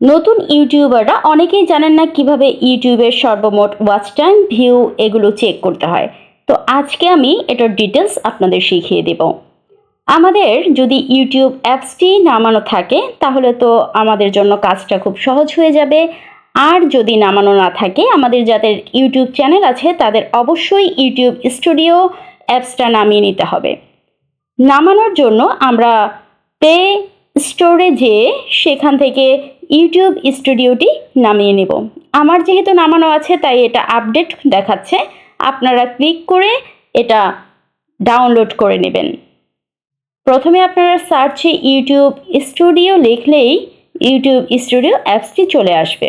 নতুন ইউটিউবাররা অনেকেই জানেন না কীভাবে ইউটিউবের সর্বমোট ওয়াচ টাইম ভিউ এগুলো চেক করতে হয়। তো আজকে আমি এটার ডিটেলস আপনাদের শিখিয়ে দেব। আমাদের যদি ইউটিউব অ্যাপসটি নামানো থাকে, তাহলে তো আমাদের জন্য কাজটা খুব সহজ হয়ে যাবে। আর যদি নামানো না থাকে, আমাদের যাদের ইউটিউব চ্যানেল আছে, তাদের অবশ্যই ইউটিউব স্টুডিও অ্যাপসটা নামিয়ে নিতে হবে। নামানোর জন্য আমরা পে স্টোরে যেয়ে সেখান থেকে ইউটিউব স্টুডিওটি নামিয়ে নেব। আমার যেহেতু নামানো আছে, তাই এটা আপডেট দেখাচ্ছে। আপনারা ক্লিক করে এটা ডাউনলোড করে নেবেন। প্রথমে আপনারা সার্চে ইউটিউব স্টুডিও লিখলেই ইউটিউব স্টুডিও অ্যাপসটি চলে আসবে।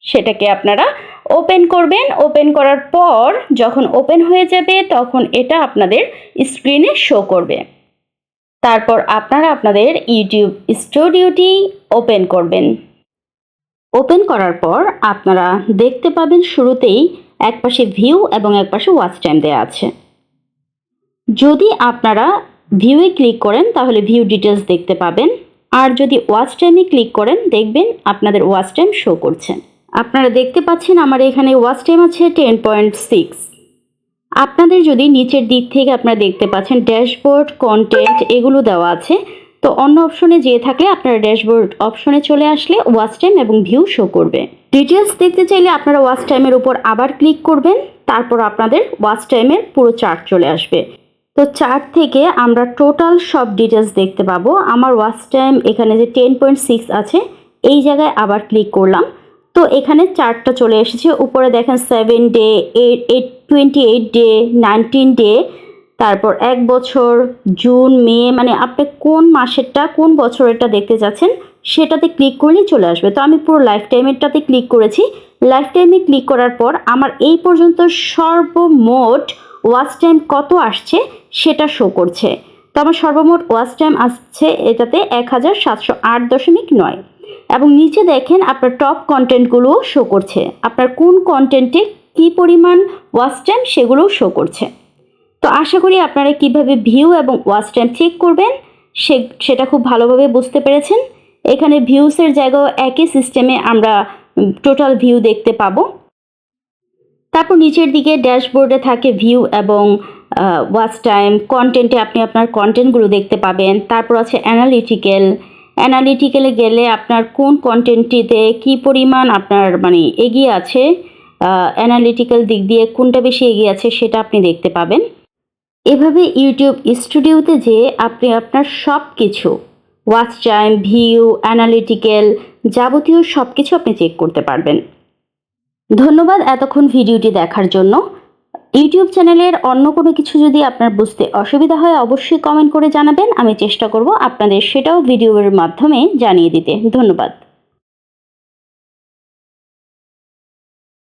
সেটাকে আপনারা ওপেন করবেন। ওপেন করার পর যখন ওপেন হয়ে যাবে, তখন এটা আপনাদের স্ক্রিনে শো করবে। তারপর আপনারা আপনাদের ইউটিউব স্টুডিওটি ওপেন করবেন। ওপেন করার পর আপনারা দেখতে পাবেন শুরুতেই একপাশে ভিউ এবং একপাশে ওয়াচ টাইম দেওয়া আছে। যদি আপনারা ভিউয়ে ক্লিক করেন তাহলে ভিউ ডিটেলস দেখতে পাবেন। আর যদি ওয়াচ টাইমে ক্লিক করেন দেখবেন আপনাদের ওয়াচ টাইম শো করছে। আপনারা দেখতে পাচ্ছেন আমার এখানে ওয়াচ টাইম আছে টেন পয়েন্ট সিক্স। আপনাদের যদি নিচের দিক থেকে আপনারা দেখতে পাচ্ছেন ড্যাশবোর্ড কন্টেন্ট এগুলো দেওয়া আছে, তো অন্য অপশনে যেয়ে থাকলে আপনারা ড্যাশবোর্ড অপশনে চলে আসলে ওয়াচ টাইম এবং ভিউ শো করবে। ডিটেলস দেখতে চাইলে আপনারা ওয়াচ টাইমের উপর আবার ক্লিক করবেন, তারপর আপনাদের ওয়াচ টাইমের পুরো চার্ট চলে আসবে। তো চার্ট থেকে আমরা টোটাল সব ডিটেলস দেখতে পাবো। আমার ওয়াচ টাইম এখানে যে টেন পয়েন্ট সিক্স আছে, এই জায়গায় আবার ক্লিক করলাম। তো এখানে চার্টটা চলে এসেছে, উপরে দেখেন seven day eight twenty eight day nineteen day তারপর এক বছর, জুন, মে মানে আপনি কোন মাসেরটা, কোন বছরেরটা দেখতে চাচ্ছেন সেটাতে ক্লিক করলেই চলে আসবে। তো আমি পুরো লাইফ টাইমেরটাতে ক্লিক করেছি। লাইফ টাইমে ক্লিক করার পর আমার এই পর্যন্ত সর্বমোট ওয়াচ টাইম কত আসছে, সেটা শো করছে। তো আমার সর্বমোট ওয়াচ টাইম আসছে এটাতে এক হাজার সাতশো আট দশমিক নয়। এবং নিচে দেখেন আপনার টপ কন্টেন্টগুলোও শো করছে। আপনার কোন কন্টেন্টে কী পরিমাণ ওয়াচ টাইম সেগুলোও শো করছে। তো আশা করি আপনারা কীভাবে ভিউ এবং ওয়াচ টাইম চেক করবেন, সে, সেটা খুব ভালোভাবে বুঝতে পেরেছেন। এখানে ভিউসের জায়গাও একই সিস্টেমে আমরা টোটাল ভিউ দেখতে পাবো। তারপর নিচের দিকে ড্যাশবোর্ডে থাকে ভিউ এবং ওয়াচ টাইম কন্টেন্টে আপনি আপনার কন্টেন্টগুলো দেখতে পাবেন। তারপর আছে অ্যানালিটিক্যাল অ্যানালিটিক্যালে গেলে আপনার কোন কন্টেন্টটিতে কি পরিমাণ আপনার মানে এগিয়ে আছে অ্যানালিটিক্যাল দিক দিয়ে কোনটা বেশি এগিয়ে আছে সেটা আপনি দেখতে পাবেন। এভাবে ইউটিউব স্টুডিওতে যে আপনি আপনার সব কিছু ওয়াচ টাইম ভিউ অ্যানালিটিক্যাল যাবতীয় সব কিছু আপনি চেক করতে পারবেন। ধন্যবাদ এতক্ষণ ভিডিওটি দেখার জন্য। ইউটিউব চ্যানেলের অন্য কোনো কিছু যদি আপনার বুঝতে অসুবিধা হয়, অবশ্যই কমেন্ট করে জানাবেন। আমি চেষ্টা করব আপনাদের সেটাও ভিডিওর মাধ্যমে জানিয়ে দিতে। ধন্যবাদ।